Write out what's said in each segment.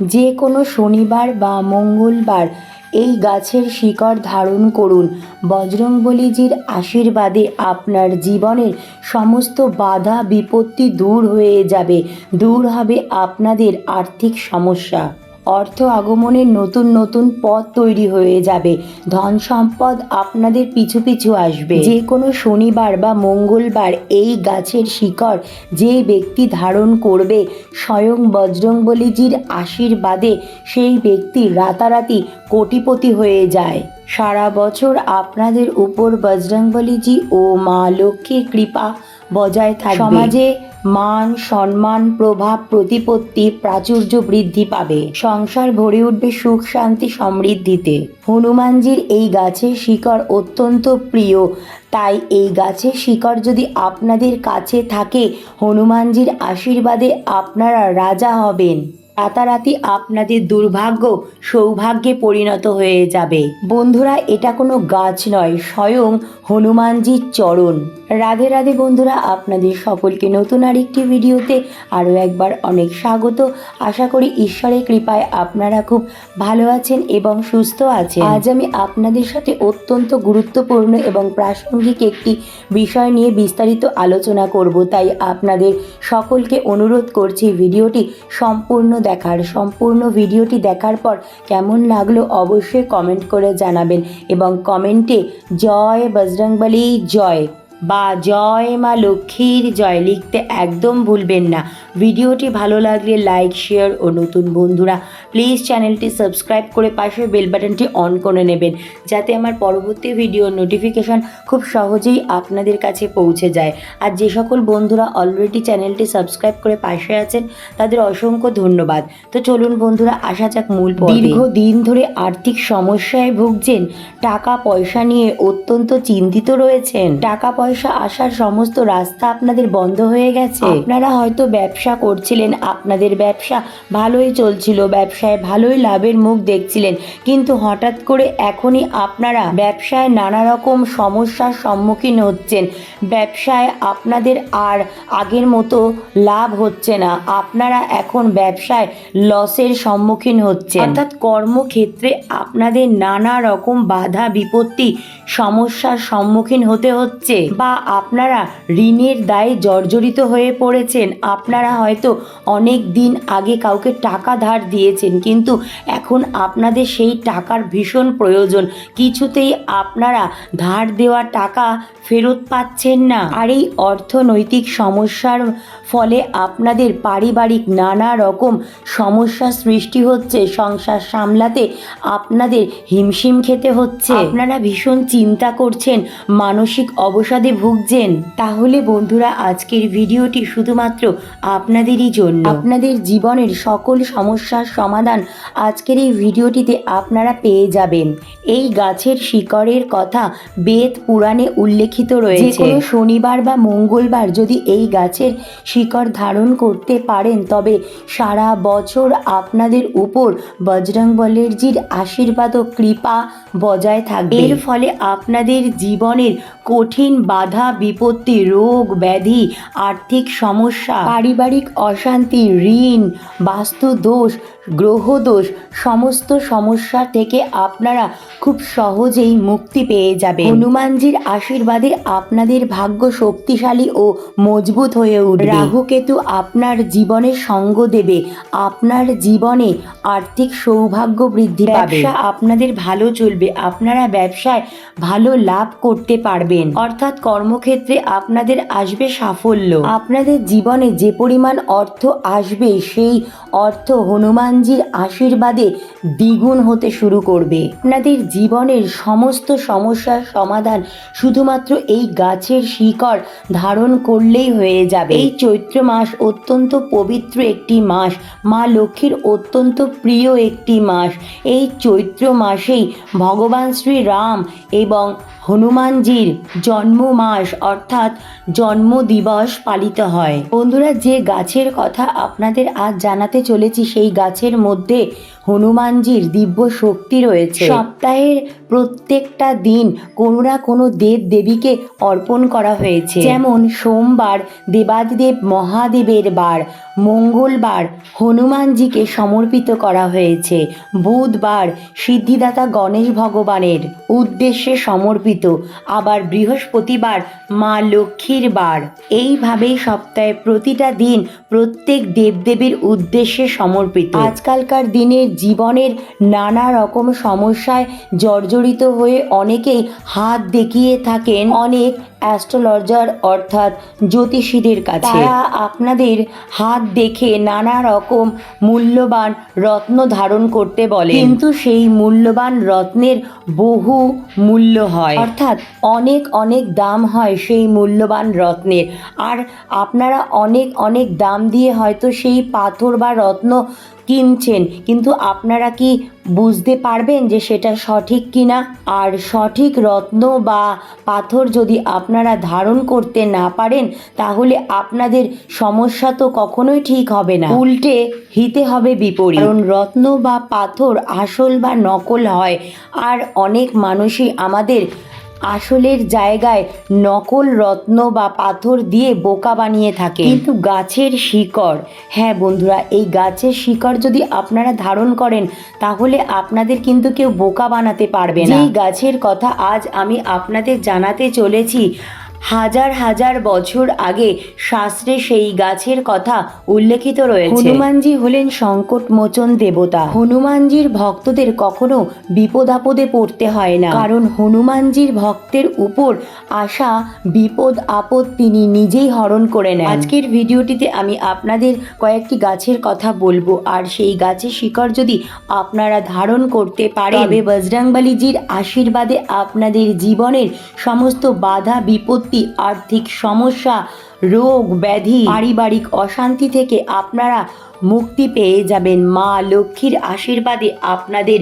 যে কোনো শনিবার বা মঙ্গলবার এই গাছের শিকড় ধারণ করুন। বজরংবলীজির আশীর্বাদে আপনার জীবনের সমস্ত বাধা বিপত্তি দূর হয়ে যাবে। দূর হবে আপনাদের আর্থিক সমস্যা। অর্থ আগমনের নতুন নতুন পথ তৈরি হয়ে যাবে। ধন সম্পদ আপনাদের পিছু পিছু আসবে। যে কোনো শনিবার বা মঙ্গলবার এই গাছের শিকড় যে ব্যক্তি ধারণ করবে, স্বয়ং বজরংবলীজির আশীর্বাদে সেই ব্যক্তি রাতারাতি কোটিপতি হয়ে যায়। সারা বছর আপনাদের উপর বজরংবলীজি ও মা লক্ষ্মীর কৃপা বজায় থাকবে। সমাজে মান, সম্মান, প্রভাব, প্রতিপত্তি, প্রাচুর্য বৃদ্ধি পাবে। সংসার ভরে উঠবে সুখ, শান্তি, সমৃদ্ধিতে। হনুমানজির এই গাছের শিকড় অত্যন্ত প্রিয়। তাই এই গাছের শিকড় যদি আপনাদের কাছে থাকে, হনুমানজির আশীর্বাদে আপনারা রাজা হবেন। রাতারাতি আপনাদের দুর্ভাগ্য সৌভাগ্যে পরিণত হয়ে যাবে। বন্ধুরা, এটা কোনো গাছ নয়, স্বয়ং হনুমানজির চরণ। রাধে রাধে বন্ধুরা, আপনাদের সকলকে নতুন আরেকটি ভিডিওতে আরও একবার অনেক স্বাগত। আশা করি ঈশ্বরের কৃপায় আপনারা খুব ভালো আছেন এবং সুস্থ আছেন। আজ আমি আপনাদের সাথে অত্যন্ত গুরুত্বপূর্ণ এবং প্রাসঙ্গিক একটি বিষয় নিয়ে বিস্তারিত আলোচনা করব। তাই আপনাদের সকলকে অনুরোধ করছি ভিডিওটি সম্পূর্ণ দেখার, সম্পূর্ণ ভিডিওটি দেখার পর কেমন লাগল অবশ্যই কমেন্ট করে জানাবেন এবং কমেন্টে জয় বজরংবলী জয়। বা জয় মা লক্ষ্মীর জয় লিখতে একদম ভুলবেন না। ভিডিওটি ভালো লাগলে লাইক শেয়ার ও নতুন বন্ধুরা প্লিজ চ্যানেলটি সাবস্ক্রাইব করে পাশে বেল বাটনটি অন করে নেবেন যাতে আমার পরবর্তী ভিডিওর নোটিফিকেশন খুব সহজেই আপনাদের কাছে পৌঁছে যায়। আর যে সকল বন্ধুরা অলরেডি চ্যানেলটি সাবস্ক্রাইব করে পাশে আছেন তাদের অসংখ্য ধন্যবাদ। তো চলুন বন্ধুরা আসা যাক মূল দীর্ঘ দিন ধরে আর্থিক সমস্যায় ভুগছেন টাকা পয়সা নিয়ে অত্যন্ত চিন্তিত রয়েছেন। টাকা পয়সা আসার সমস্ত রাস্তা আপনাদের বন্ধ হয়ে গেছে। আপনারা হয়তো ব্যবসা করছিলেন আপনাদের ব্যবসা ভালোই চলছিল ব্যবসায় ভালোই লাভের মুখ দেখছিলেন। কিন্তু হঠাৎ করে এখনই আপনারা ব্যবসায় নানা রকম সমস্যার সম্মুখীন হচ্ছেন। ব্যবসায় আপনাদের আর আগের মতো লাভ হচ্ছে না। আপনারা এখন ব্যবসায় লসের সম্মুখীন হচ্ছেন। অর্থাৎ কর্মক্ষেত্রে আপনাদের নানা রকম বাধা বিপত্তি সমস্যার সম্মুখীন হতে হচ্ছে। বা আপনারা ঋণের দায়ে জর্জরিত হয়ে পড়েছেন, আপনারা হয়তো অনেক দিন আগে কাউকে টাকা ধার দিয়েছেন, কিন্তু এখন আপনাদের সেই টাকার ভীষণ প্রয়োজন। কিছুতেই আপনারা ধার দেওয়া টাকা ফেরত পাচ্ছেন না। আর এই অর্থনৈতিক সমস্যার ফলে আপনাদের পারিবারিক নানা রকম সমস্যা সৃষ্টি হচ্ছে, সংসার সামলাতে আপনাদের হিমশিম খেতে হচ্ছে। আপনারা ভীষণ চিন্তা করছেন, মানসিক অবসাদে ভুগছেন তাহলে বন্ধুরা আজকের ভিডিওটি শুধুমাত্র আপনাদেরই জন্য। আপনাদের জীবনের সকল সমস্যার সমাধান আজকের এই ভিডিওটিতে আপনারা পেয়ে যাবেন। এই গাছের শিকড়ের কথা বেদ পুরাণে উল্লেখিত রয়েছে। কোনো শনিবার বা মঙ্গলবার যদি এই গাছের শিকড় ধারণ করতে পারেন তবে সারা বছর আপনাদের উপর বজরং বলেরজির আশীর্বাদ ও কৃপা বজায় থাকবে। এর ফলে আপনাদের জীবনের কঠিন বাধা বিপত্তি রোগ ব্যাধি আর্থিক সমস্যা পারিবারিক অশান্তি ঋণ বাস্তু দোষ গ্রহ দোষ সমস্ত সমস্যা থেকে আপনারা খুব সহজেই মুক্তি পেয়ে যাবেন। হনুমানজির আশীর্বাদে আপনাদের ভাগ্য শক্তিশালী ও মজবুত হয়ে উঠবে। রাহু কেতু আপনার জীবনে সঙ্গ দেবে। আপনার জীবনে আর্থিক সৌভাগ্য বৃদ্ধি পাবে। আপনাদের ভালো চলবে। আপনারা ব্যবসায় ভালো লাভ করতে পারবেন। অর্থাৎ কর্মক্ষেত্রে আপনাদের আসবে সাফল্য। আপনাদের জীবনে যে পরিমাণ অর্থ আসবে, সেই অর্থ হনুমানজির আশীর্বাদে দ্বিগুণ হতে শুরু করবে। আপনাদের জীবনের সমস্ত সমস্যার সমাধান শুধুমাত্র এই গাছের শিকড় ধারণ করলেই হয়ে যাবে। এই চৈত্র মাস অত্যন্ত পবিত্র একটি মাস। মা লক্ষ্মীর অত্যন্ত প্রিয় একটি মাস। এই চৈত্র মাসেই ভগবান শ্রী রাম এবং হনুমানজির জন্ম মাস অর্থাৎ জন্ম দিবস পালিত হয়। বন্ধুরা, যে গাছের কথা আপনাদের আজ জানাতে চলেছি, সেই গাছের মধ্যে হনুমানজির দিব্য শক্তি রয়েছে। সপ্তাহের প্রত্যেকটা দিন কোনো না কোনো দেব দেবীকে অর্পণ করা হয়েছে। যেমন সোমবার দেবাদিদেব মহাদেবের বার মঙ্গলবার হনুমানজিকে সমর্পিত করা হয়েছে। বুধবার সিদ্ধিদাতা গণেশ ভগবানের উদ্দেশ্যে সমর্পিত, আবার বৃহস্পতিবার মা লক্ষ্মীর বার। এইভাবেই সপ্তাহে প্রতিটা দিন প্রত্যেক দেবদেবীর উদ্দেশ্যে সমর্পিত। আজকালকার দিনের জীবনের নানা রকম সমস্যায় জর্জরিত হয়ে অনেকেই হাত দেখিয়ে থাকেন, অনেক অ্যাস্ট্রোলজার অর্থাৎ জ্যোতিষীদের কাছে। তারা আপনাদের হাত দেখে নানা রকম মূল্যবান রত্ন ধারণ করতে বলে কিন্তু সেই মূল্যবান রত্নের বহু মূল্য হয়। অর্থাৎ অনেক অনেক দাম হয় সেই মূল্যবান রত্নের। আর আপনারা অনেক অনেক দাম দিয়ে হয়তো সেই পাথর বা রত্ন কিনছেন, কিন্তু আপনারা কি বুঝতে পারবেন যে সেটা সঠিক কিনা? আর সঠিক রত্ন বা পাথর যদি আপনারা ধারণ করতে না পারেন, তাহলে আপনাদের সমস্যা তো কখনোই ঠিক হবে না। উল্টে হিতে হবে বিপরীত। কারণ রত্ন বা পাথর আসল বা নকল হয়। আর অনেক মানুষই আমাদের আসলের জায়গায় নকল রত্ন বা পাথর দিয়ে বোকা বানিয়ে থাকে। কিন্তু গাছের শিকড়। হ্যাঁ বন্ধুরা এই গাছের শিকড় যদি আপনারা ধারণ করেন তাহলে আপনাদের কিন্তু কেউ বোকা বানাতে পারবে না। এই গাছের কথা আজ আমি আপনাদের জানাতে চলেছি হাজার হাজার বছর আগে শাস্ত্রে সেই গাছের কথা উল্লেখিত রয়েছে। হনুমানজি হলেন সংকট মোচন দেবতা। হনুমানজির ভক্তদের কখনো বিপদ আপদে পড়তে হয় না। কারণ হনুমানজির ভক্তের উপর আসা বিপদ আপদ তিনি নিজেই হরণ করে নেন। আজকের ভিডিওটিতে আমি আপনাদের কয়েকটি গাছের কথা বলব। আর সেই গাছের শিকড় যদি আপনারা ধারণ করতে পারেন তবে বজরংবলীজির আশীর্বাদে আপনাদের জীবনের সমস্ত বাধা বিপত্তি আর্থিক সমস্যা, রোগ, ব্যাধি, পারিবারিক অশান্তি থেকে আপনারা মুক্তি পেয়ে যাবেন। মা লক্ষ্মীর আশীর্বাদে আপনাদের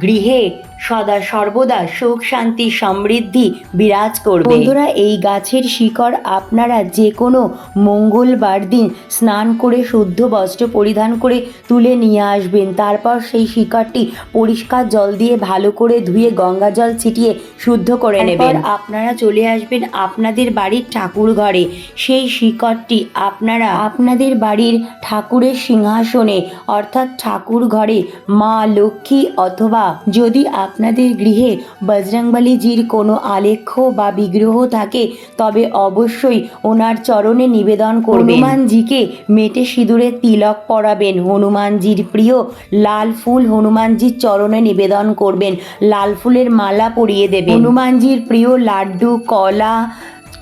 গৃহে সদা সর্বদা সুখ শান্তি সমৃদ্ধি বিরাজ করবে। বন্ধুরা এই গাছের শিকড় আপনারা যে কোনো মঙ্গলবার দিন স্নান করে শুদ্ধ বস্ত্র পরিধান করে তুলে নিয়ে আসবেন। তারপর সেই শিকড়টি পরিষ্কার জল দিয়ে ভালো করে ধুয়ে গঙ্গা জল ছিটিয়ে শুদ্ধ করে নেবেন। আপনারা চলে আসবেন আপনাদের বাড়ির ঠাকুর ঘরে। সেই শিকড়টি আপনারা আপনাদের বাড়ির ঠাকুরের সিংহাসনে অর্থাৎ ঠাকুর ঘরে মা লক্ষ্মী অথবা যদি আপনাদের গৃহে বজরংবলীজির কোনো আলেখ্য বা বিগ্রহ থাকে তবে অবশ্যই ওনার চরণে নিবেদন করবেন। হনুমানজিকে মেটে সিঁদুরে তিলক পরাবেন। হনুমানজির প্রিয় লাল ফুল হনুমানজির চরণে নিবেদন করবেন। লাল ফুলের মালা পরিয়ে দেবেন। হনুমানজির প্রিয় লাড্ডু কলা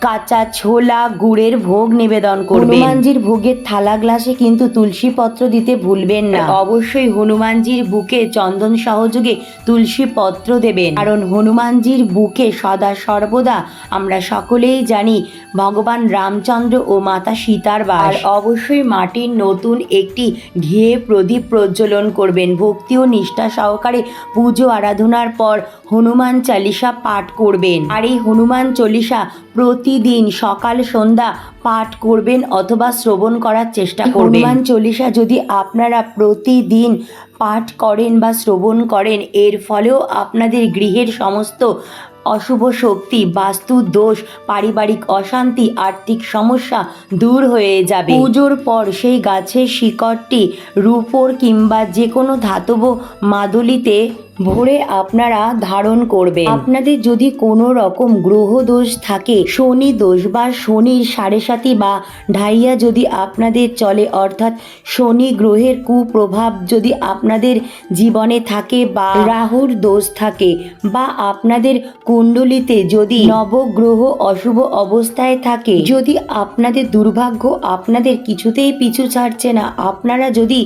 কাঁচা ছোলা গুড়ের ভোগ নিবেদন করবেন। হনুমানজির ভোগের থালা গ্লাসে কিন্তু তুলসী পত্র দিতে ভুলবেন না। অবশ্যই হনুমানজির বুকে চন্দন সহযোগে তুলসী পত্র দেবেন। কারণ হনুমানজির বুকে সদা সর্বদা আমরা সকলেই জানি ভগবান রামচন্দ্র ও মাতা সীতার বাস। অবশ্যই মাটির নতুন একটি ঘিয়ে প্রদীপ প্রজ্বলন করবেন। ভক্তি ও নিষ্ঠা সহকারে পুজো আরাধনার পর হনুমান চালিসা পাঠ করবেন। আর এই হনুমান চল্লিশা প্রতিদিন সকাল সন্ধ্যা পাঠ করবেন অথবা শ্রবণ করার চেষ্টা করবেন। হনুমান চল্লিশা যদি আপনারা প্রতিদিন পাঠ করেন বা শ্রবণ করেন এর ফলেও আপনাদের গৃহের সমস্ত অশুভ শক্তি বাস্তু দোষ পারিবারিক অশান্তি আর্থিক সমস্যা দূর হয়ে যাবে। পুজোর পর সেই গাছের শিকড়টি রূপোর কিংবা যে কোনো ধাতব মাদুলিতে ভরে আপনারা ধারণ করবেন। আপনাদের যদি কোনো রকম গ্রহ দোষ থাকে, শনি দোষ বা শনির সাড়ে সাতি বা ঢাইয়া যদি আপনাদের চলে, অর্থাৎ শনি গ্রহের কুপ্রভাব যদি আপনাদের জীবনে থাকে বা রাহুর দোষ থাকে বা আপনাদের কুণ্ডলিতে যদি নবগ্রহ অশুভ অবস্থায় থাকে, যদি আপনাদের দুর্ভাগ্য আপনাদের কিছুতেই পিছু ছাড়ছে না, আপনারা যদি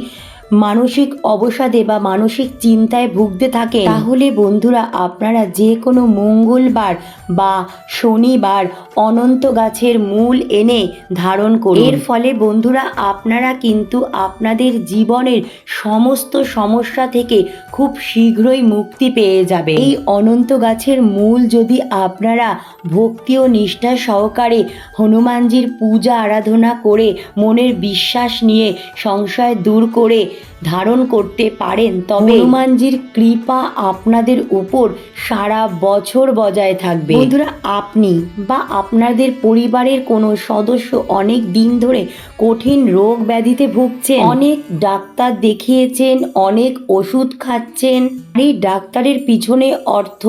মানসিক অবসাদে বা মানসিক চিন্তায় ভুগতে থাকে, তাহলে বন্ধুরা আপনারা যে কোনো মঙ্গলবার বা শনিবার অনন্ত গাছের মূল এনে ধারণ করুন। এর ফলে বন্ধুরা আপনারা কিন্তু আপনাদের জীবনের সমস্ত সমস্যা থেকে খুব শীঘ্রই মুক্তি পেয়ে যাবে। এই অনন্ত গাছের মূল যদি আপনারা ভক্তি ও নিষ্ঠা সহকারে হনুমানজির পূজা আরাধনা করে মনের বিশ্বাস নিয়ে সংশয় দূর করে ধারণ করতে পারেন তবে হনুমানজির কৃপা আপনাদের উপর সারা বছর বজায় থাকবে। বন্ধুরা আপনি বা আপনাদের পরিবারের কোনো সদস্য অনেক দিন ধরে কঠিন রোগ ব্যাধিতে ভুগছেন। অনেক ডাক্তার দেখিয়েছেন অনেক ওষুধ খাচ্ছেন। এই ডাক্তারের পিছনে অর্থ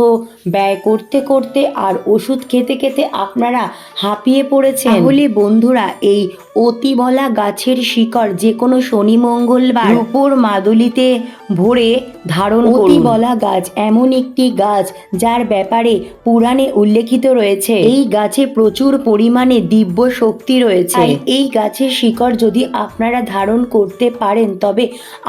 ব্যয় করতে করতে আর ওষুধ খেতে খেতে আপনারা হাঁপিয়ে পড়েছেন। তাহলে বন্ধুরা এই অতিবলা গাছের শিকড় যে কোনো শনি মঙ্গলবার রূপোর মাদুলিতে ভরে ধারণ অতিবলা গাছ এমন একটি গাছ যার ব্যাপারে পুরাণে উল্লেখিত রয়েছে। এই গাছে প্রচুর পরিমাণে দিব্য শক্তি রয়েছে। এই গাছের শিকড় যদি আপনারা ধারণ করতে পারেন তবে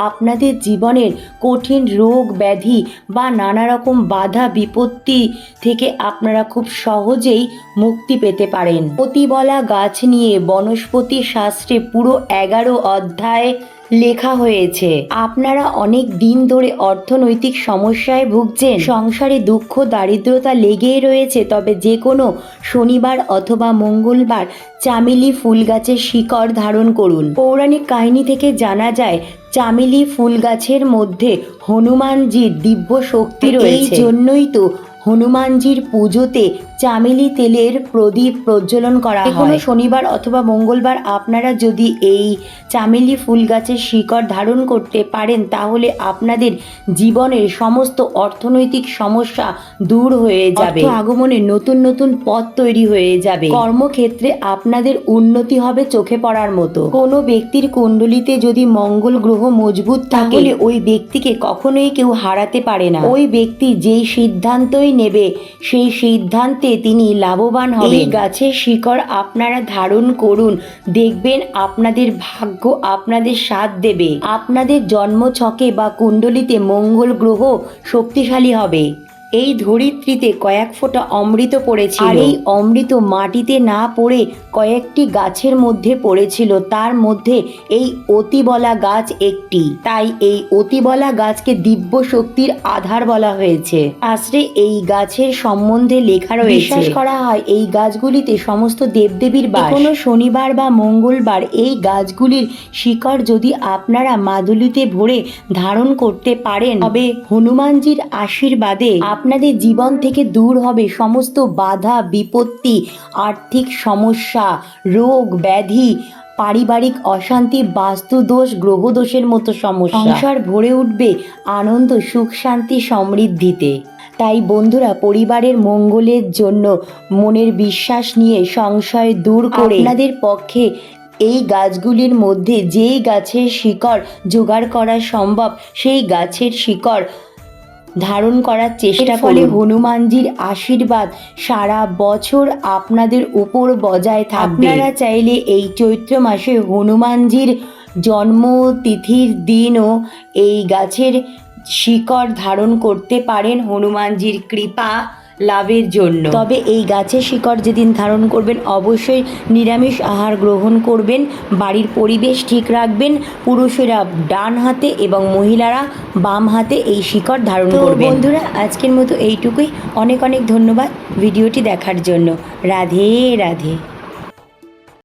আপনাদের জীবনের কঠিন রোগ ব্যাধি বা নানা রকম বাধা বিপত্তি থেকে আপনারা খুব সহজেই মুক্তি পেতে পারেন। অতিবলা গাছ নিয়ে বনস্পতি শাস্ত্রে পুরো এগারো অধ্যায় লেখা হয়েছে। আপনারা অনেক দিন ধরে অর্থনৈতিক সমস্যায় ভুগছেন। সংসারে দুঃখ দারিদ্রতা লেগেই রয়েছে। তবে যে কোনো শনিবার অথবা মঙ্গলবার চামেলি ফুল গাছের শিকড় ধারণ করুন। পৌরাণিক কাহিনী থেকে জানা যায় চামেলি ফুল গাছের মধ্যে হনুমানজির দিব্য শক্তি রয়েছে। জন্যই তো হনুমানজির পুজোতে চামেলি তেলের প্রদীপ প্রজ্বলন করা হয়। কোনো শনিবার অথবা মঙ্গলবার আপনারা যদি এই চামেলি ফুল গাছের শিকড় ধারণ করতে পারেন তাহলে আপনাদের জীবনের সমস্ত অর্থনৈতিক সমস্যা দূর হয়ে যাবে। আগমনে নতুন নতুন পথ তৈরি হয়ে যাবে। কর্মক্ষেত্রে আপনাদের উন্নতি হবে চোখে পড়ার মতো। কোনো ব্যক্তির কুণ্ডলিতে যদি মঙ্গল গ্রহ মজবুত তাহলে ওই ব্যক্তিকে কখনোই কেউ হারাতে পারে না। ওই ব্যক্তি যেই সিদ্ধান্তই নেবে। সেই সিদ্ধান্তে তিনি লাভবান হবে এই গাছের শিকড় আপনারা ধারণ করুন। দেখবেন আপনাদের ভাগ্য আপনাদের সাথ দেবে। আপনাদের জন্মছকে বা কুণ্ডলিতে মঙ্গল গ্রহ শক্তিশালী হবে। এই ধরিত্রীতে কয়েক ফোঁটা অমৃত পড়েছিল। আর এই অমৃত মাটিতে না পড়ে কয়েকটি গাছের মধ্যে পড়েছিল। তার মধ্যে এই অতিবলা গাছ একটি। তাই এই অতিবলা গাছকে দিব্য শক্তির আধার বলা হয়েছে। আশ্রে এই গাছের সম্বন্ধে লেখা রয়েছে। বিশ্বাস করা হয় এই গাছগুলিতে সমস্ত দেবদেবীর বা কোনো শনিবার বা মঙ্গলবার এই গাছগুলির শিকড় যদি আপনারা মাদুলিতে ভরে ধারণ করতে পারেন তবে হনুমানজির আশীর্বাদে আপনাদের জীবন থেকে দূর হবে সমস্ত বাধা, বিপত্তি, আর্থিক সমস্যা, রোগ, ব্যাধি, পারিবারিক অশান্তি, বাস্তুদোষ, গ্রহদোষের মতো সমস্যা। সংসার ভরে উঠবে আনন্দ, সুখ, শান্তি, সমৃদ্ধিতে। তাই বন্ধুরা, পরিবারের মঙ্গলের জন্য মনের বিশ্বাস নিয়ে সংশয় দূর করে আপনাদের পক্ষে এই গাছগুলির মধ্যে যেই গাছের শিকড় জোগাড় করা সম্ভব, সেই গাছের শিকড় ধারণ করার চেষ্টা করে হনুমানজির আশীর্বাদ সারা বছর আপনাদের উপর বজায় থাকবে। আপনারা চাইলে এই চৈত্র মাসে হনুমানজির জন্মতিথির দিনও এই গাছের শিকড় ধারণ করতে পারেন। হনুমানজির কৃপা লাভের জন্য। তবে এই গাছের শিকড় যেদিন ধারণ করবেন অবশ্যই নিরামিষ আহার গ্রহণ করবেন বাড়ির পরিবেশ ঠিক রাখবেন পুরুষেরা ডান হাতে এবং মহিলারা বাম হাতে এই শিকড় ধারণ করবেন। বন্ধুরা আজকের মতো এইটুকুই। অনেক অনেক ধন্যবাদ ভিডিওটি দেখার জন্য। রাধে রাধে।